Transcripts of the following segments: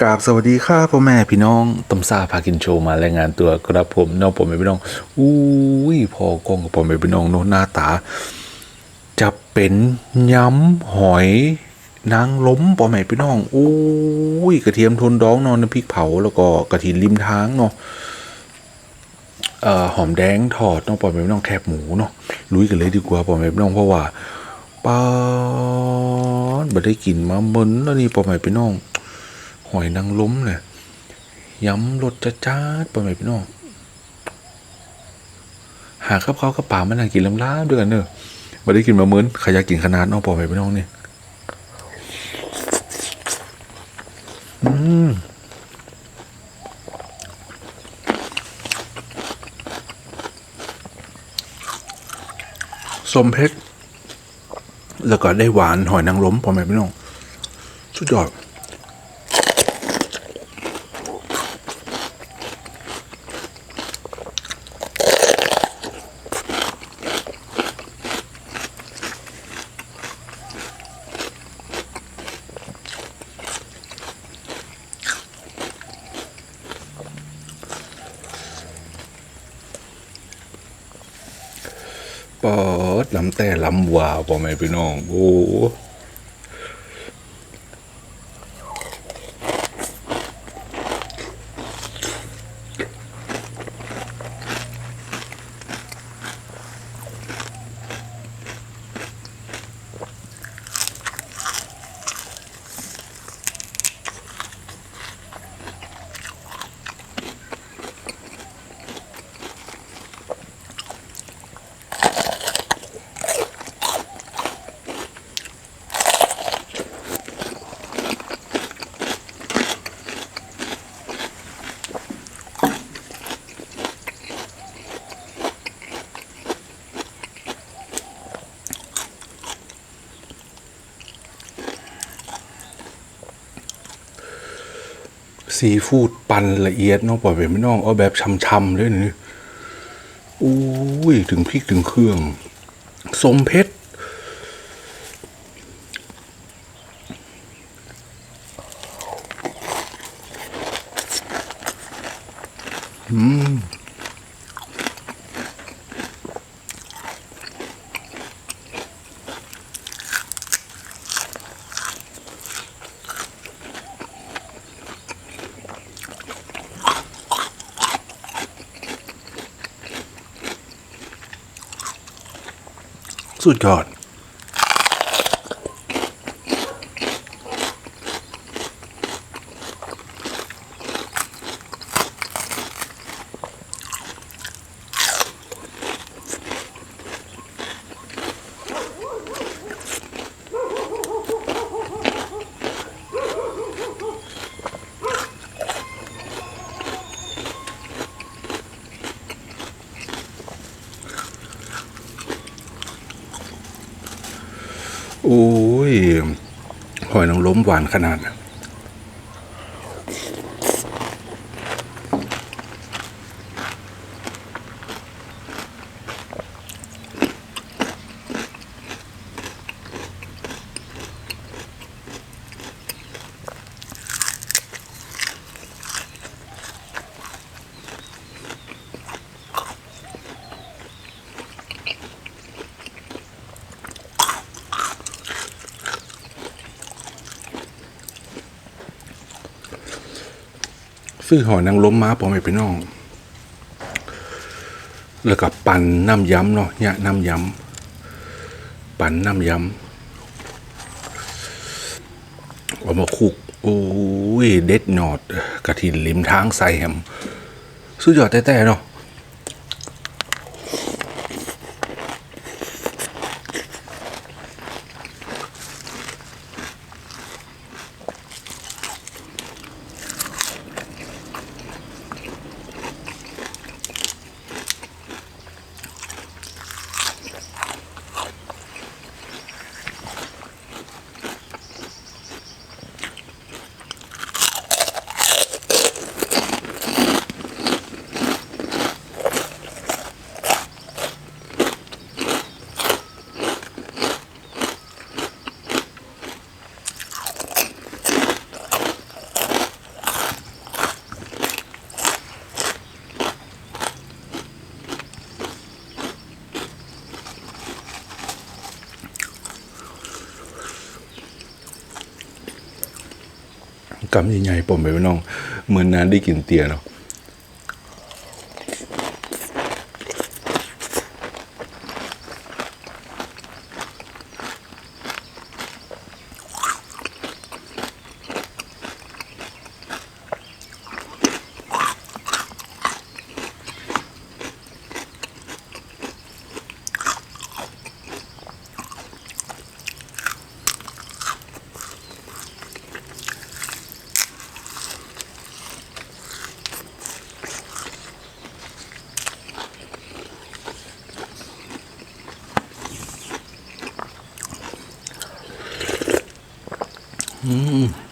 กราบสวัสดีค่ะพ่อแม่พี่น้องตำซาพากินโชว์มารายงานตัวครับผมน้องผมเป็นพี่น้องอุ้ยพอก้องกับผมเป็นพี่น้องโน้หน้าตา จะเป็นยำหอยนางล้มพ่อแม่พี่น้องอุ้ยกระเทียมทุนดองนอนน้ำพริกเผาแล้วก็กระถินริมทางเนาะเอ่อหอมแดงทอดน้องปอมแม่พี่น้องแคบหมูเนาะลุยกันเลยดีกว่าปอมแม่พี่น้องเพราะว่าปาดบ่ได้กินมาเมินแล้วนี่ปอมแม่พี่น้อง หอยนางรมเนี่ยย้ำรสจ้าจ้าดปอมแม่พี่น้องหาข้าวเขากับป่ามันน่ากินลำล้าด้วยกันเนอะบ่ได้กินมาเหมินใครอยากกินขนาดน้องปอมแม่พี่น้องเนี่ยอืมสมเพชรแล้วก็ได้หวานหอยนางรมพ่อแม่พี่น้อง สุดยอด ปอดลำแต่ลำวาพ่อแม่พี่น้อง โอ้ ซีฟู้ดปั่นละเอียดเนาะปล่อยไปไม่น้องเอาแบบช่ำๆเลยนี่อุ้ยถึงพริกถึงเครื่องสมเพชร สุดยอด โอ้ย ล้มหวานขนาด ซื้อหอยนางรมมาปอไม่ไปน้อง แล้วก็ปั่นน้ำย้ำเนาะเนี่ยน้ำย้ำปั่นน้ำย้ำเอามาคลุกโอ้ยเด็ดหนอดกระถินลิมทางใส่แฮมสุดยอดแต่ๆเนาะ กำใหญ่ๆผมไปพี่น้องเหมือนนานได้กินเตียเนาะ 嗯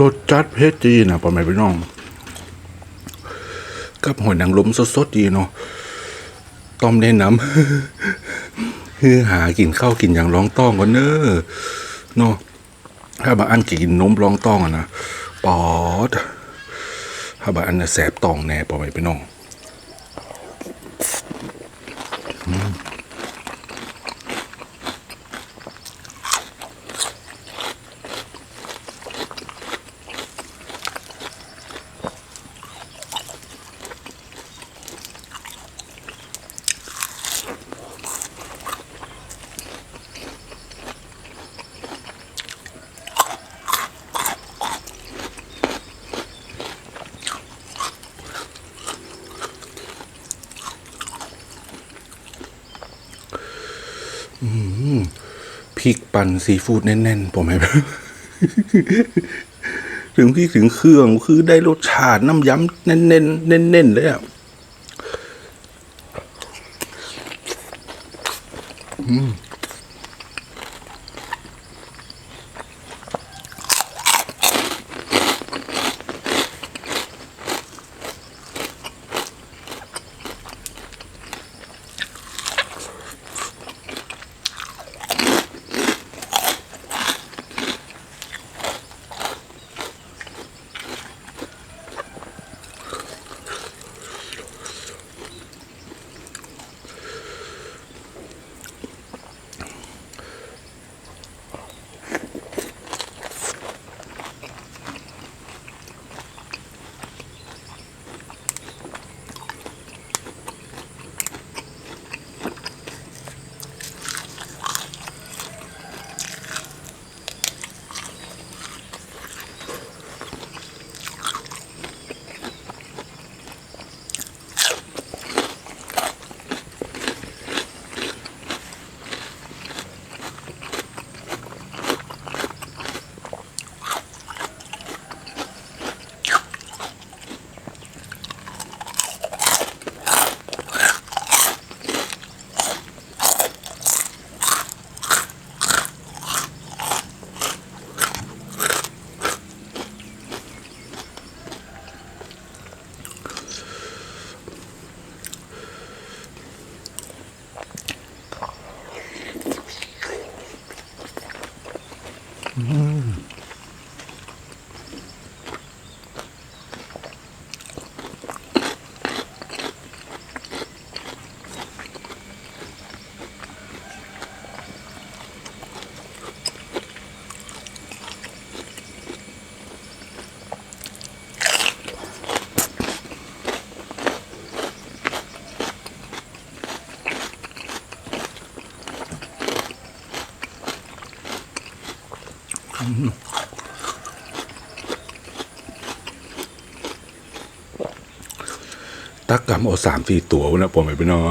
รสจัดเผ็ดจีนะพ่อแม่พี่น้อง กับหอยนางรมสดๆดีเนาะต้อมแนะนำคือหากินข้าวกินอย่างร้องต้องก่อนเนอะเนาะถ้าบางอันกินนมร้องต้องอะนะปอดถ้าบางอันแสบตองแน่พ่อแม่พี่น้อง พริกปั่นซีฟู้ดแน่นๆ ผมให้ถึงพริกถึงเครื่องคือได้รสชาติน้ำยำแน่นๆแน่นๆเลยอะืม うん。 ตักกำเอาสามสี่ตัวนะผมไปน้อง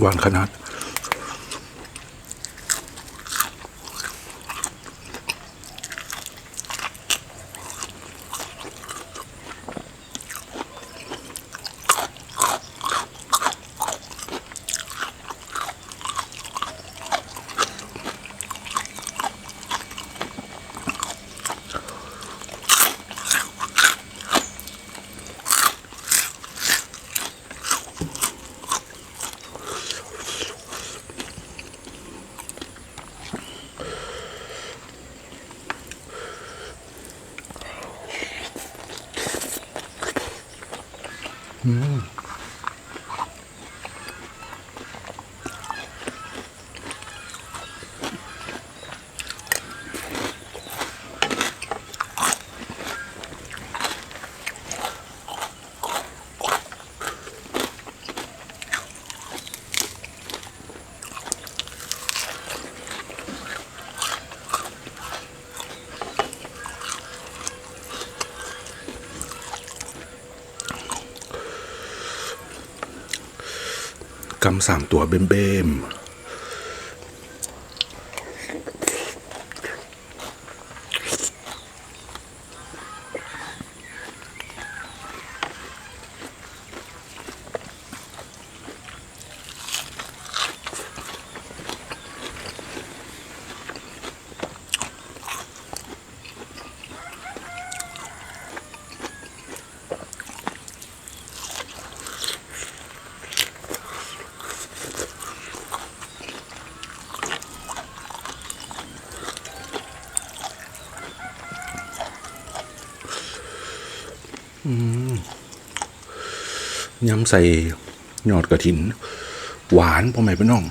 หวานขนาด กำสามตัวเบ้มๆ ยำใส่ยอดกระถิน หวานพ่อแม่พี่น้อง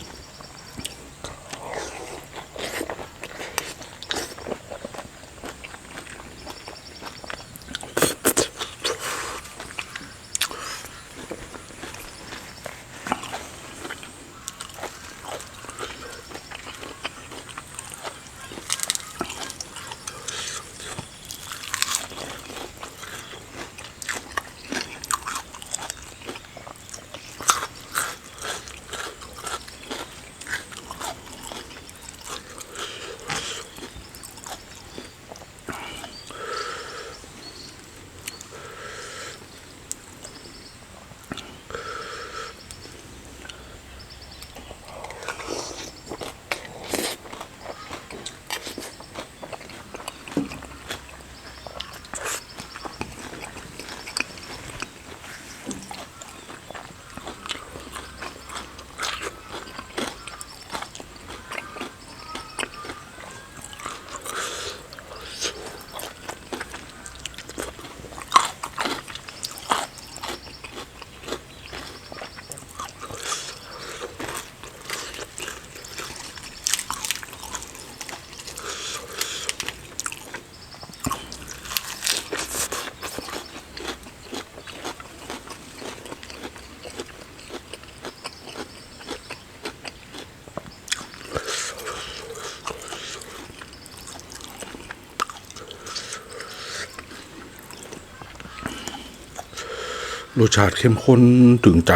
รสชาติเข้มข้นถึงใจ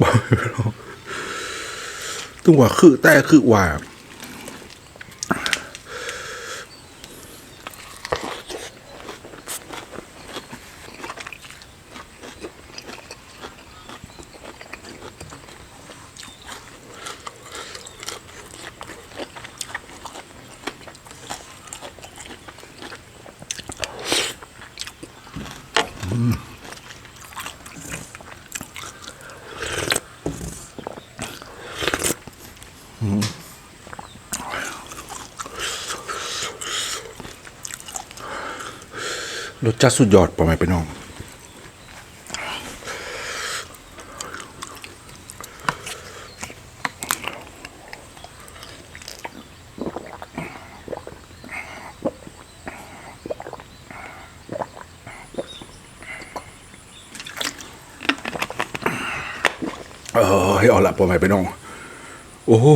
บ่ถึงว่าคือแต่คือว่า รสชาติสุดยอดปอไหมพี่น้องเออเอาละปอไหมพี่น้อง โอ้โห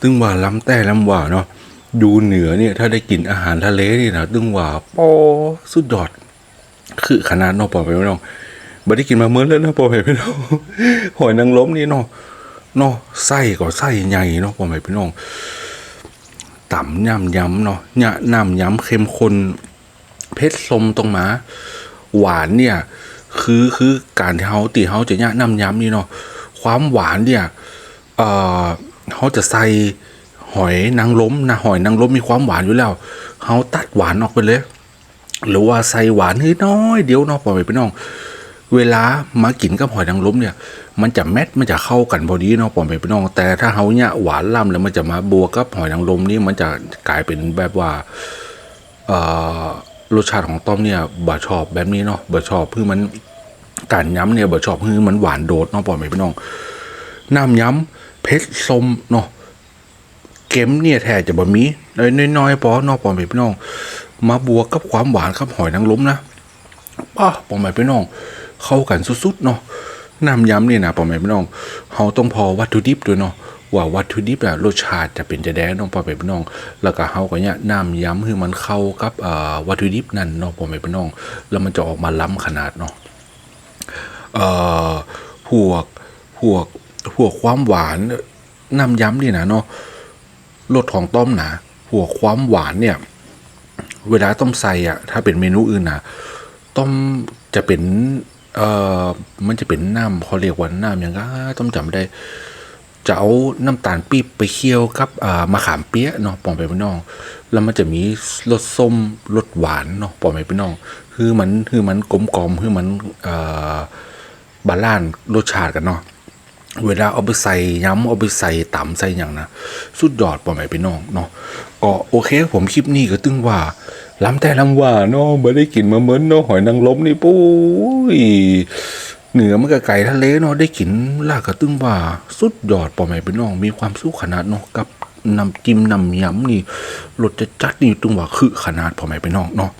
ตึงว่าล้ำแต่ล้ำว่าเนาะ ดูเหนือเนี่ย ถ้าได้กินอาหารทะเลนี่นะตึงว่าปอสุดยอด คือขนาดนาะพ่อแม่พี่น้องบ่ได้กินมาเมื่อแล้วนะพ่อแม่พี่น้องหอยนางรมนี่เนาะเนาะไส้ก็ไส้ใหญ่เนาะพ่อแม่พี่น้องต่ำย่ำย้ำเนาะเนี่ยน้ำย้ำเข้มข้นเพชรสมตรงมา หวานเนี่ย คือคือการที่เฮาตีเฮาจะเนี่ยน้ำย้ำนี่เนาะความหวานเนี่ยเอ่อเขาจะใส่ หอยนางรมนะหอยนางรมมีความหวานอยู่แล้วเขาตัดหวานออกไปเลย หรือว่าใส่หวานให้น้อยเดี๋ยวเนาะปล่อยไปน้องเวลามากินกับหอยนางรมเนี่ย มันจะแมทมันจะเข้ากันพอดีเนาะปล่อยไปน้อง แต่ถ้าเขาเนี่ยหวานล่ำแล้วมันจะมาบวกกับหอยนางรมนี่มันจะกลายเป็นแบบว่าเอ่อรสชาติของต้มเนี่ยบ่ชอบแบบนี้เนาะบ่ชอบเพื่อมันการย้ำเนี่ยบ่ชอบเพื่อมันหวานโดดเนาะปล่อยไปน้องน้ำย้ำเพชรสมเนาะ เค็มเนี่ยแท้จะบะมีน้อยๆพอนอกปอมไปพี่น้อง มาบวกกับความหวานครับหอยนางรมนะป้าปอมไปพี่น้อง เข้ากันสุดๆเนาะน้ำยำเนี่ยนะปอมไปพี่น้องเขาต้องพอวัตถุดิบด้วยเนาะว่าวัตถุดิบอะรสชาติจะเป็นจะแดงน้องปอมไปพี่น้อง แล้วก็เขาก็เนี่ยน้ำย้ำคือมันเข้ากับอ่าวัตถุดิบนั่นเนาะปอมไปพี่น้อง แล้วมันจะออกมาล้ำขนาดเนาะเอ่อพวกพวกพวกความหวานน้ำย้ำนี่นะเนาะ รสของต้มนะพวความหวานเนี่ย เวลาต้มใส่อะ ถ้าเป็นเมนูอื่นนะต้มจะเป็น เอ่อ มันจะเป็นน้ำเขาเรียกว่าน้ำอย่างก็ต้มจำไม่ได้ จะเอาน้ำตาลปี๊บไปเคี่ยวกับมะขามเปี๊ยะเนาะปองไปพี่น้อง แล้วมันจะมีรสส้มรสหวานเนาะปองไปพี่น้อง คือมันคือมันกลมกล่อมคือมันบาลานซ์รสชาติกันเนาะ เวลาเอาไปใส่ย้ำเอาไปใส่ต่ำใส่อย่างนะสุดยอดป่อไหมพี่น้องเนาะก็โอเคผมคลิปนี้ก็ตึงว่าล้ำแต่ล้ำว่าเนาะไม่ได้กินมาเหมือนเนาะหอยนางรมนี่ปุ้ยเหนือมันก็ไก่ทะเลเนาะได้กินลากก็ตึงว่าสุดยอดป่อไหมพี่น้อง มีความสุขขนาดเนาะกับน้ำจิ้มน้ำยำนี่รสจะจัดนี่ตึงว่าคือขนาดป่อไหมพี่น้องเนาะ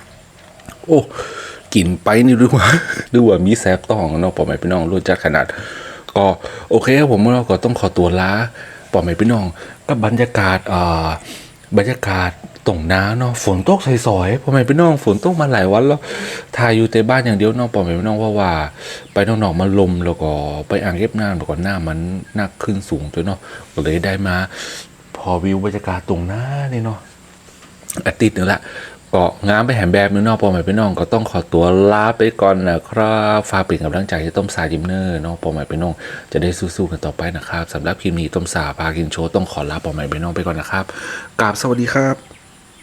โอ้กินไปนี่ดูว่าดูว่ามีแซบต้องเนาะปอมไปพี่น้องรู้จักขนาด ก็โอเคครับผมเราก็ต้องขอตัวลาปอมไปพี่น้องกับบรรยากาศอ่าบรรยากาศตรงน้าเนาะฝนตกใสอยๆปอมไปพี่น้องฝนตกมาหลายวันแล้วทายอยู่แต่บ้านอย่างเดียวเนาะปอมไปพี่น้องว่าว่า ไปน้อกๆมาลมแล้วก็ไปอ่างเก็บน้ำแล้วก็หน้ามันหนักขึ้นสูงด้วยเนาะก็เลยได้มา พอวิวบรรยากาศตรงหน้านี่เนาะอาทิตย์นึงละ ก็งามไปแหมแบบนึงนอกปอมไปพี่น้องก็ต้องขอตัวลาไปก่อนนะครับฝากเป็นกำลังใจให้ต้มสายิมเนอร์น้องปอมไปพี่น้องจะได้สู้ๆกันต่อไปนะครับสำหรับคลิปนี้ต้มสาพากินโชว์ต้องขอลาปอมไปพี่น้องไปก่อนนะครับกราบสวัสดีครับ